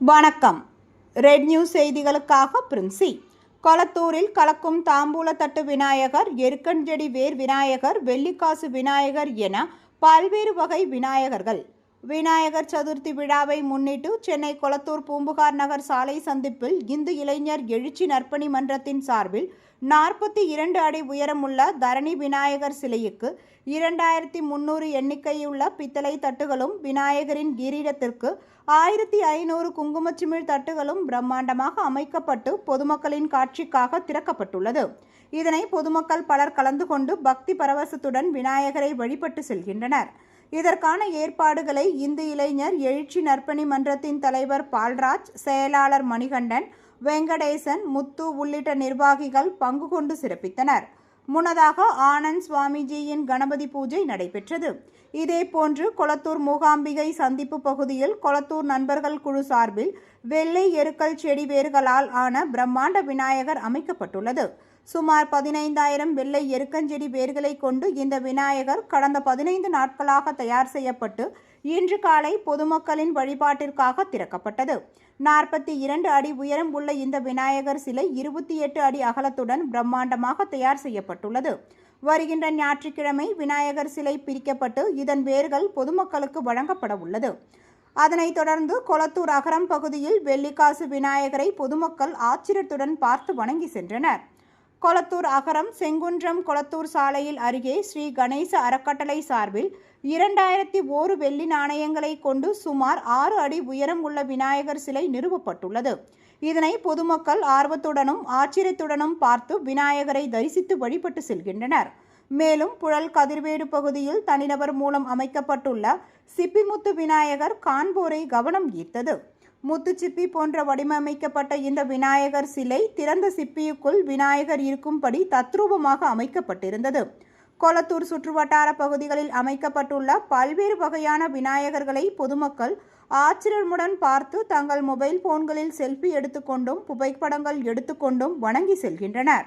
வணக்கம். Red news செய்திகளுக்காக பிரின்சி. கொளத்தூரில் கலக்கும் தாம்பூலத்தட்டு விநாயகர் எருக்கஞ்செடி வேர் விநாயகர் வெள்ளிக்காசு விநாயகர் என பல்வேறு வகை விநாயகர்கள் விநாயகர் சதுர்த்தி விழாவை முன்னிட்டு சென்னை கொளத்தூர் பூம்புகார் நகர் சாலை சந்திப்பில் இந்து இளைஞர் எழுச்சி நற்பணி மன்றத்தின் சார்பில் நாற்பத்தி இரண்டு அடி உயரமுள்ள தரணி விநாயகர் சிலைக்கு இரண்டாயிரத்தி முன்னூறு எண்ணிக்கையுள்ள பித்தளை தட்டுகளும் விநாயகரின் கிரீடத்திற்கு ஆயிரத்தி ஐநூறு குங்குமச்சிமிழ் தட்டுகளும் பிரம்மாண்டமாக அமைக்கப்பட்டு பொதுமக்களின் காட்சிக்காக திறக்கப்பட்டுள்ளது. இதனை பொதுமக்கள் பலர் கலந்து கொண்டு பக்தி பரவசத்துடன் விநாயகரை வழிபட்டு செல்கின்றனர். இதற்கான ஏற்பாடுகளை இந்து இளைஞர் எழுச்சி நற்பணி மன்றத்தின் தலைவர் பால்ராஜ் செயலாளர் மணிகண்டன் வெங்கடேசன் முத்து உள்ளிட்ட நிர்வாகிகள் பங்கு கொண்டு சிறப்பித்தனர். முன்னதாக ஆனந்த் சுவாமிஜியின் கணபதி பூஜை நடைபெற்றது. இதேபோன்று கொளத்தூர் மூகாம்பிகை சந்திப்பு பகுதியில் கொளத்தூர் நண்பர்கள் குழு சார்பில் வெள்ளை எருக்கல் செடி வேர்களால் ஆன பிரம்மாண்ட விநாயகர் அமைக்கப்பட்டுள்ளது. சுமார் பதினைந்தாயிரம் வெள்ளை எருக்கஞ்செடி வேர்களை கொண்டு இந்த விநாயகர் கடந்த பதினைந்து நாட்களாக தயார் செய்யப்பட்டு இன்று காலை பொதுமக்களின் வழிபாட்டிற்காக திறக்கப்பட்டது. நாற்பத்தி இரண்டு அடி உயரம் உள்ள இந்த விநாயகர் சிலை இருபத்தி எட்டு அடி அகலத்துடன் பிரம்மாண்டமாக தயார் செய்யப்பட்டுள்ளது. வருகின்ற ஞாயிற்றுக்கிழமை விநாயகர் சிலை பிரிக்கப்பட்டு இதன் வேர்கள் பொதுமக்களுக்கு வழங்கப்பட உள்ளது. அதனைத் தொடர்ந்து கொளத்தூர் அகரம் பகுதியில் வெள்ளிக்காசு விநாயகரை பொதுமக்கள் ஆச்சரியத்துடன் பார்த்து வணங்கி சென்றனர். கொளத்தூர் அகரம் செங்குன்றம் கொளத்தூர் சாலையில் அருகே ஸ்ரீ கணேச அறக்கட்டளை சார்பில் இரண்டாயிரத்தி ஓரு வெள்ளி நாணயங்களை கொண்டு சுமார் ஆறு அடி உயரம் உள்ள விநாயகர் சிலை நிறுவப்பட்டுள்ளது. இதனை பொதுமக்கள் ஆர்வத்துடனும் ஆச்சரியத்துடனும் பார்த்து விநாயகரை தரிசித்து வழிபட்டு செல்கின்றனர். மேலும் புழல் கதிர்வேடு பகுதியில் தனிநபர் மூலம் அமைக்கப்பட்டுள்ள சிப்பிமுத்து விநாயகர் காண்போரை கவனம் ஈர்த்தது. முத்துச்சிப்பி போன்ற வடிவமைக்கப்பட்ட இந்த விநாயகர் சிலை திறந்த சிப்பியுக்குள் விநாயகர் இருக்கும்படி தத்ரூபமாக அமைக்கப்பட்டிருந்தது. கொளத்தூர் சுற்றுவட்டார பகுதிகளில் அமைக்கப்பட்டுள்ள பல்வேறு வகையான விநாயகர்களை பொதுமக்கள் ஆச்சரியமுடன் பார்த்து தங்கள் மொபைல் போன்களில் செல்ஃபி எடுத்துக்கொண்டும் புகைப்படங்கள் எடுத்துக்கொண்டும் வணங்கி செல்கின்றனர்.